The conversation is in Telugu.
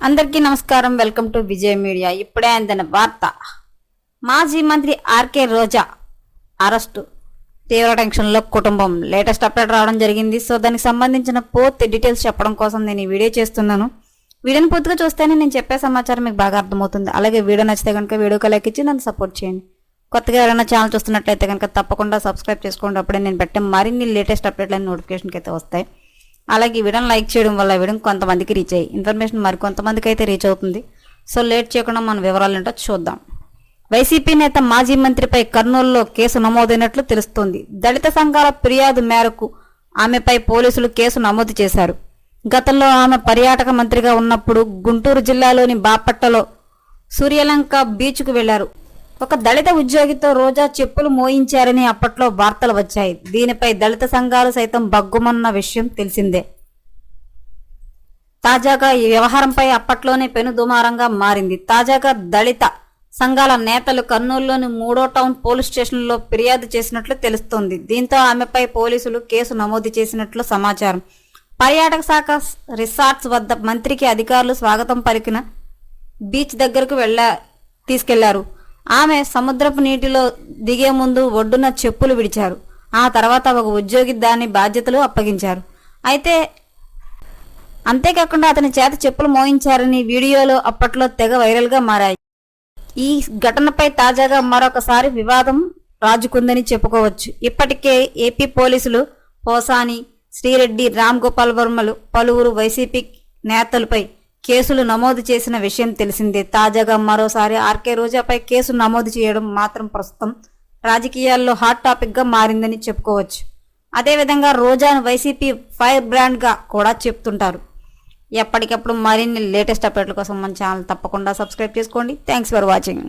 అందరికీ నమస్కారం. Welcome to Vijay media. ఇప్పుడే అందిన వార్త. మాజీ మంత్రి ఆర్కే రోజా అరెస్టు. తీవ్ర టెన్షన్లో కుటుంబం. లేటెస్ట్ అప్డేట్ రావడం జరిగింది. సో దానికి సంబంధించిన పూర్తి డీటెయిల్స్ చెప్పడం కోసం నేను ఈ వీడియో చేస్తున్నాను. వీడియోని పూర్తిగా చూస్తేనే నేను చెప్పే సమాచారం మీకు బాగా అర్థమవుతుంది. అలాగే వీడియో నచ్చితే కనుక వీడియోకి లైక్ ఇచ్చి నన్ను సపోర్ట్ చేయండి. కొత్తగా ఎవరైనా ఛానల్ చూస్తున్నట్లయితే కనుక తప్పకుండా సబ్స్క్రైబ్ చేసుకోండి. అప్పుడే నేను పెట్టే మరిన్ని లేటెస్ట్ అప్డేట్లన్నీ నోటిఫికేషన్కి అయితే వస్తాయి. అలాగే వీడియోని లైక్ చేయడం వల్ల వీడియో కొంతమందికి రీచ్ అయ్యి ఇన్ఫర్మేషన్ మరి కొంతమందికి అయితే రీచ్ అవుతుంది. సో లేట్ చేయకుండా మన వివరాలు ఏంటో చూద్దాం. వైసీపీ నేత మాజీ మంత్రిపై కర్నూలులో కేసు నమోదైనట్లు తెలుస్తోంది. దళిత సంఘాల ఫిర్యాదు మేరకు ఆమెపై పోలీసులు కేసు నమోదు చేశారు. గతంలో ఆమె పర్యాటక మంత్రిగా ఉన్నప్పుడు గుంటూరు జిల్లాలోని బాపట్టలో సూర్యలంక బీచ్కు వెళ్ళారు. ఒక దళిత ఉద్యోగితో రోజా చెప్పులు మోయించారని అప్పట్లో వార్తలు వచ్చాయి. దీనిపై దళిత సంఘాలు సైతం బగ్గుమన్న విషయం తెలిసిందే. తాజాగా ఈ వ్యవహారంపై అప్పట్లోనే పెనుదుమారంగా మారింది. తాజాగా దళిత సంఘాల నేతలు కర్నూలులోని మూడో టౌన్ పోలీస్ స్టేషన్లో ఫిర్యాదు చేసినట్లు తెలుస్తోంది. దీంతో ఆమెపై పోలీసులు కేసు నమోదు చేసినట్లు సమాచారం. పర్యాటక శాఖ రిసార్ట్స్ వద్ద మంత్రికి అధికారులు స్వాగతం పలికిన బీచ్ దగ్గరకు వెళ్ళ తీసుకెళ్ళారు. ఆమె సముద్రపు నీటిలో దిగే ముందు ఒడ్డున చెప్పులు విడిచారు. ఆ తర్వాత ఒక ఉద్యోగి దాని బాధ్యతలు అప్పగించారు. అయితే అంతేకాకుండా అతని చేత చెప్పులు మోయించారని వీడియోలో అప్పట్లో తెగ వైరల్గా మారాయి. ఈ ఘటనపై తాజాగా మరొకసారి వివాదం రాజుకుందని చెప్పుకోవచ్చు. ఇప్పటికే ఏపీ పోలీసులు పోసాని శ్రీరెడ్డి రామ్ గోపాల్ వర్మలు పలువురు వైసీపీ నేతలపై కేసులు నమోదు చేసిన విషయం తెలిసిందే. తాజాగా మరోసారి ఆర్కే రోజాపై కేసు నమోదు చేయడం మాత్రం ప్రస్తుతం రాజకీయాల్లో హాట్ టాపిక్గా మారిందని చెప్పుకోవచ్చు. అదేవిధంగా రోజాను వైసీపీ ఫైర్ బ్రాండ్గా కూడా చెప్తుంటారు. ఎప్పటికప్పుడు మరిన్ని లేటెస్ట్ అప్డేట్ల కోసం మన ఛానల్ తప్పకుండా సబ్స్క్రైబ్ చేసుకోండి. Thanks for watching.